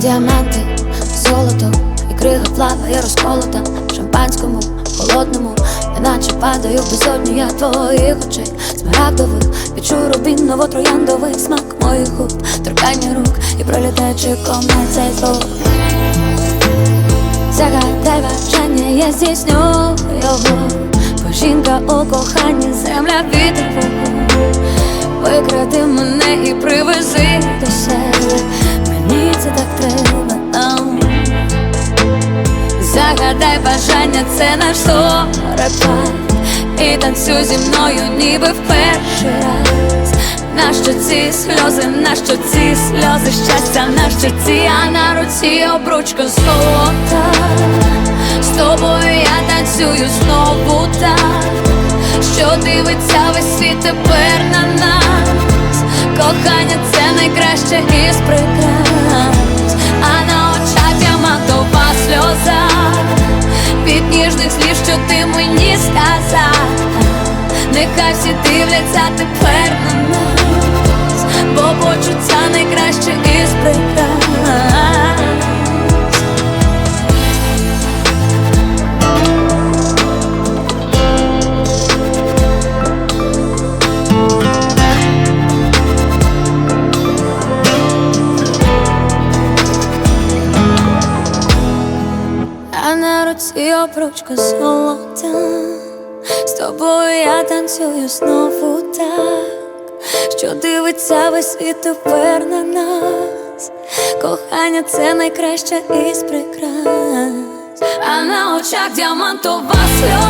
Діаманти, золото крига плаває розколота. В шампанському, холодному, неначе падаю в безодню я твоїх очей. Смарагдових, відчую рубіново трояндовий смак моїх губ, торкання рук і пролітаючи комет цей звук Загадай бажання, я здійсню його. Бо жінка у коханні, земля вітер вогонь Викради мене і привези до себе. Мені це так треба нам Загадай бажання, це наш зорепад І танцюй зі мною, ніби в перший раз. Нащо ці сльози, нащо ці сльози щастя, нащо ці, а на руці обручка золота. З тобою я танцюю знову так. Що дивиться весь світ тепер на нас ти мені сказав Нехай всі дивляться тепер на нас, руці обручка золота. З тобою я танцюю знову так Що дивиться весь світ тепер на нас. Кохання це найкраще із прикрас. А на очах діамантова сльоза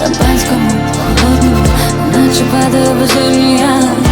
шампанському холодному, наче падає безум'я.